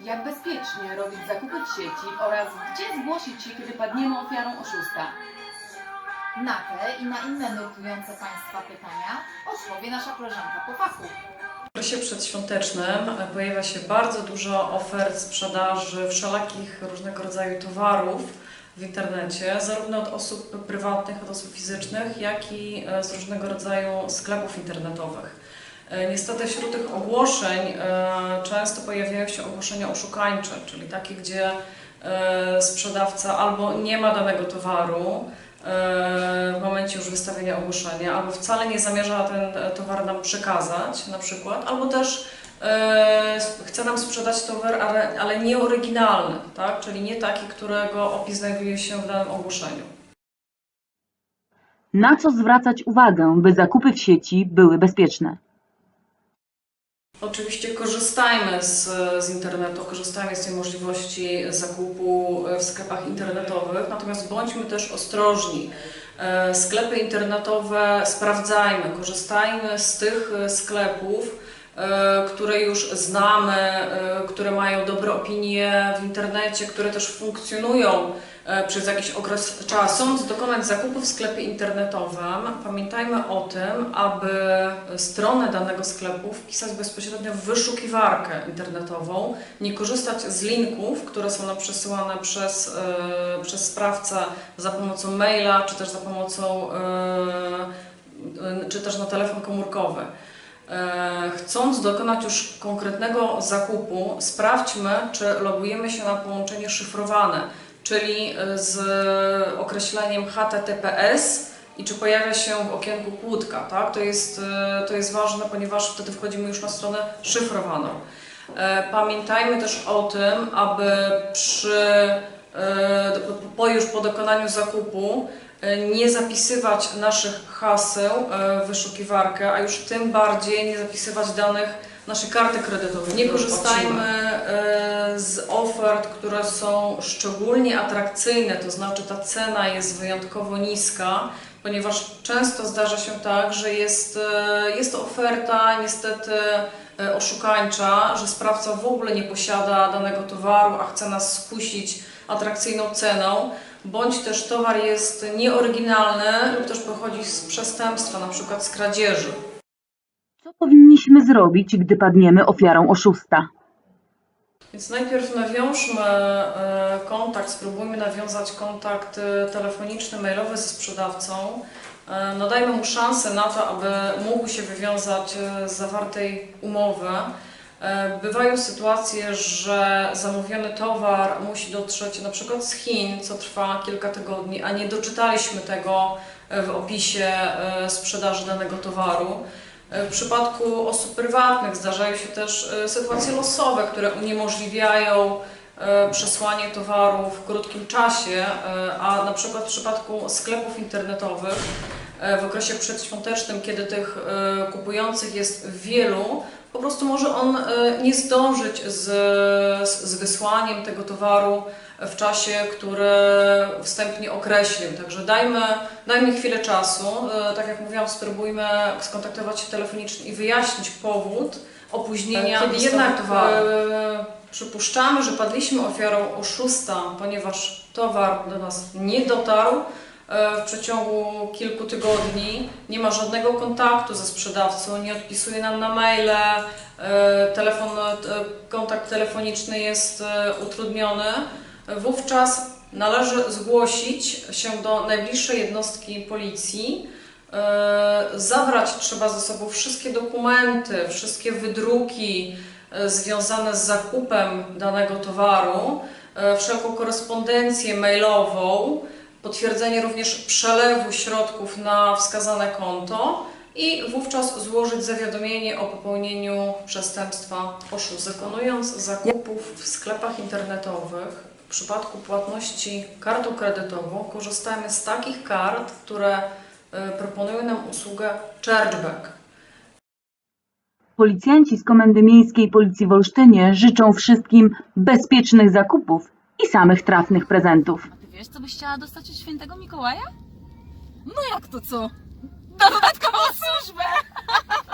Jak bezpiecznie robić zakupy w sieci oraz gdzie zgłosić się, kiedy padniemy ofiarą oszusta? Na te i na inne nurtujące Państwa pytania odpowie nasza koleżanka po fachu. W okresie przedświątecznym pojawia się bardzo dużo ofert sprzedaży wszelakich różnego rodzaju towarów w internecie, zarówno od osób prywatnych, od osób fizycznych, jak i e, z różnego rodzaju sklepów internetowych. E, Niestety wśród tych ogłoszeń e, często pojawiają się ogłoszenia oszukańcze, czyli takie, gdzie e, sprzedawca albo nie ma danego towaru, w momencie już wystawienia ogłoszenia, albo wcale nie zamierza ten towar nam przekazać na przykład, albo też chce nam sprzedać towar, ale, ale nie oryginalny, tak? czyli nie taki, którego opis znajduje się w danym ogłoszeniu. Na co zwracać uwagę, by zakupy w sieci były bezpieczne? Oczywiście korzystajmy z, z internetu, korzystajmy z tej możliwości zakupu w sklepach internetowych, natomiast bądźmy też ostrożni. E, Sklepy internetowe sprawdzajmy, korzystajmy z tych e, sklepów, które już znamy, e, które mają dobre opinie w internecie, które też funkcjonują e, przez jakiś okres czasu. Dokonać zakupu w sklepie internetowym, pamiętajmy o tym, aby stronę danego sklepu wpisać bezpośrednio w wyszukiwarkę internetową, nie korzystać z linków, które są nam przesyłane przez, e, przez sprawcę za pomocą maila, czy też za pomocą, e, e, czy też na telefon komórkowy. E, Chcąc dokonać już konkretnego zakupu, sprawdźmy, czy logujemy się na połączenie szyfrowane, czyli e, z określeniem HTTPS i czy pojawia się w okienku kłódka. Tak? To, jest, e, to jest ważne, ponieważ wtedy wchodzimy już na stronę szyfrowaną. Pamiętajmy też o tym, aby przy, po już po dokonaniu zakupu nie zapisywać naszych haseł e, w wyszukiwarkę, a już tym bardziej nie zapisywać danych naszej karty kredytowej. Nie korzystajmy e, z ofert, które są szczególnie atrakcyjne, to znaczy ta cena jest wyjątkowo niska, ponieważ często zdarza się tak, że jest, e, jest to oferta niestety e, oszukańcza, że sprawca w ogóle nie posiada danego towaru, a chce nas skusić atrakcyjną ceną, bądź też towar jest nieoryginalny lub też pochodzi z przestępstwa, na przykład z kradzieży. Co powinniśmy zrobić, gdy padniemy ofiarą oszusta? Więc najpierw nawiążmy e, kontakt, spróbujmy nawiązać kontakt e, telefoniczny, mailowy ze sprzedawcą. E, Nadajmy mu szansę na to, aby mógł się wywiązać z zawartej umowy. E, Bywają sytuacje, że zamówiony towar musi dotrzeć na przykład z Chin, co trwa kilka tygodni, a nie doczytaliśmy tego e, w opisie e, sprzedaży danego towaru. W przypadku osób prywatnych zdarzają się też sytuacje losowe, które uniemożliwiają przesłanie towaru w krótkim czasie, a na przykład w przypadku sklepów internetowych w okresie przedświątecznym, kiedy tych e, kupujących jest wielu, po prostu może on e, nie zdążyć z, z wysłaniem tego towaru w czasie, który wstępnie określił. Także dajmy, dajmy chwilę czasu. E, Tak jak mówiłam, spróbujmy skontaktować się telefonicznie i wyjaśnić powód opóźnienia. Kiedy jednak e, przypuszczamy, że padliśmy ofiarą oszusta, ponieważ towar do nas nie dotarł, e, w przeciągu kilku tygodni nie ma żadnego kontaktu ze sprzedawcą, nie odpisuje nam na maile, e, telefon, e, kontakt telefoniczny jest e, utrudniony, wówczas należy zgłosić się do najbliższej jednostki policji. E, Zabrać trzeba ze sobą wszystkie dokumenty, wszystkie wydruki e, związane z zakupem danego towaru, e, wszelką korespondencję mailową, potwierdzenie również przelewu środków na wskazane konto i wówczas złożyć zawiadomienie o popełnieniu przestępstwa oszustwa. Dokonując zakupów w sklepach internetowych, w przypadku płatności kartą kredytową korzystajmy z takich kart, które e, proponują nam usługę chargeback. Policjanci z Komendy Miejskiej Policji w Olsztynie życzą wszystkim bezpiecznych zakupów i samych trafnych prezentów. Wiesz, co byś chciała dostać od świętego Mikołaja? No jak to co? Dodatkową służbę!